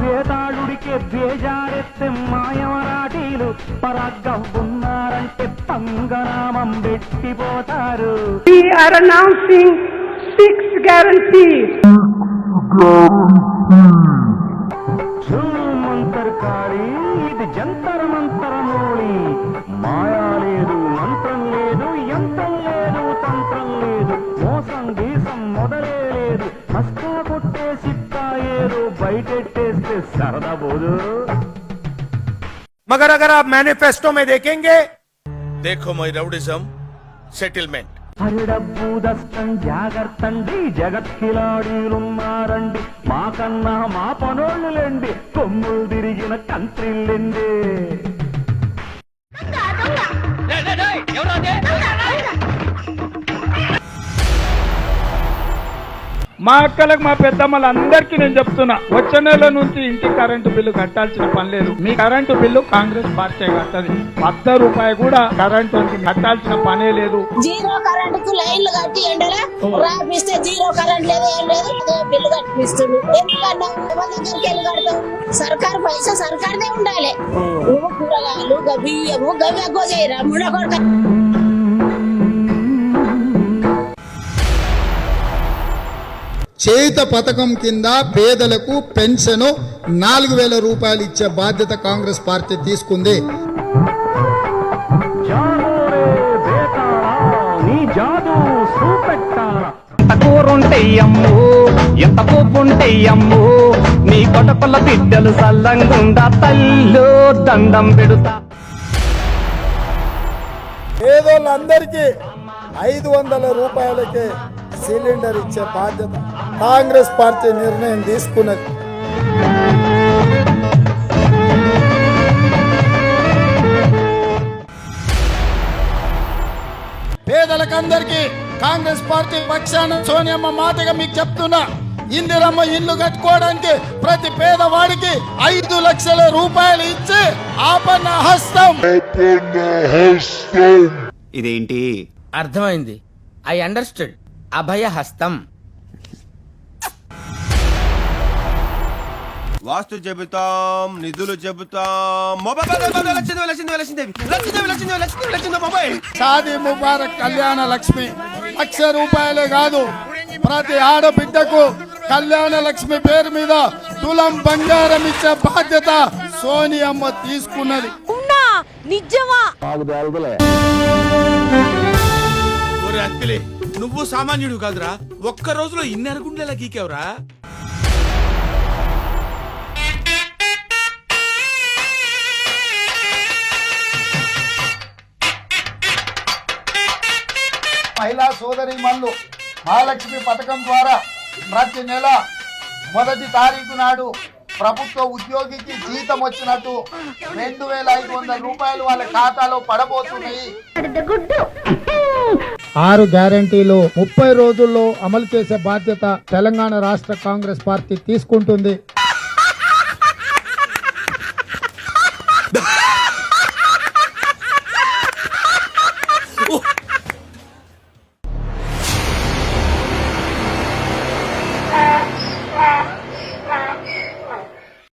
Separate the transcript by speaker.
Speaker 1: వేతాళుడికే బేజారెత్తే మాయమరాఠీలు పరాగ్గా ఉన్నారంటే పంగనామం పెట్టిపోతారు
Speaker 2: We are announcing six guarantees.
Speaker 1: Mantar కాళీ ఇది జంతర్ మంతర మోళి మాయా బయటెట్టేస్తే సరదా పోదు
Speaker 3: मगर अगर आप मैनिफेस्टो में देखेंगे
Speaker 4: देखो मई राउडिज्म सेटलमेंट
Speaker 1: హరిడబ్బు దస్తం జాగ్రత్తండి జగత్కిలాడీలున్నారండి మాకన్నా మా పనోళ్ళులేండి కొమ్ములు తిరిగిన కంట్రీలండి
Speaker 5: మా అక్కలకు మా పెద్దమ్మలందరికీ నేను చెప్తున్నా వచ్చే నెల నుంచి ఇంటి కరెంటు బిల్లు కట్టాల్సిన పని లేదు. మీ కరెంటు బిల్లు కాంగ్రెస్ పార్టీ కట్టది. వద్ద రూపాయి కూడా కరెంటు కట్టాల్సిన పనే లేదు.
Speaker 6: జీరో కరెంట్కు లైన్లు కట్టి ఎండలా రాపిస్తే జీరో కరెంట్ లేదు ఏం లేదు బిల్లు కట్టిస్తుంది ఎందుకన్నా? దగ్గరికి వెళ్ళి కడతావు? సర్కారు పైసా సర్కార్దే ఉండాలి. కూరగాయలు
Speaker 7: చేయుత పథకం కింద పేదలకు పెన్షన్ నాలుగు వేల రూపాయలు ఇచ్చే బాధ్యత కాంగ్రెస్ పార్టీ తీసుకుంది.
Speaker 8: ఎంత కూపుంటే అమ్ము నీ కొటకుల బిడ్డలు సల్లంగుండా తల్లు దండం పెడుతా.
Speaker 7: పేదోళ్ళందరికీ ఐదు వందల రూపాయలకే సిలిండర్ ఇచ్చే బాధ్యత కాంగ్రెస్ పార్టీ నిర్ణయం తీసుకున్నది. పేదలకందరికీ కాంగ్రెస్ పార్టీ పక్షాన సోనియమ్మ మాటగా మీకు చెప్తున్నా. ఇందిరమ్మ ఇల్లు కట్టుకోవడానికి ప్రతి పేదవాడికి ఐదు లక్షల రూపాయలు ఇచ్చి ఆపన్న హస్తం.
Speaker 9: ఇదేంటి?
Speaker 10: అర్థమైంది. I understood. అభయ హస్తం
Speaker 4: వాస్తు చెబుతాం నిధులు చెబుతాం. మొబైల్.
Speaker 7: షాదీ ముబారక్ కళ్యాణ లక్ష్మి. లక్ష రూపాయలే కాదు. ప్రతి ఆడబిడ్డకు కళ్యాణ లక్ష్మి పేరు మీద తులం బంగారం ఇచ్చే బాధ్యత సోనియమ్మ తీసుకున్నది.
Speaker 6: నిజమా?
Speaker 4: నువ్వు సామాన్యుడు కాదురా. ఒక్క రోజులో ఇన్ని అనుకుంటేలా గీకేవరా?
Speaker 7: మహిళా సోదరి మల్లు మహాలక్ష్మి పథకం ద్వారా ప్రతి నెల మొదటి తారీఖు నాడు ప్రభుత్వ ఉద్యోగికి జీతం వచ్చినట్టు రెండు వేల ఐదు వందల రూపాయలు వాళ్ళ ఖాతాలో పడబోతున్నాయి. ఆరు గ్యారంటీలు ముప్పై రోజుల్లో అమలు చేసే బాధ్యత తెలంగాణ రాష్ట్ర కాంగ్రెస్ పార్టీ తీసుకుంటుంది.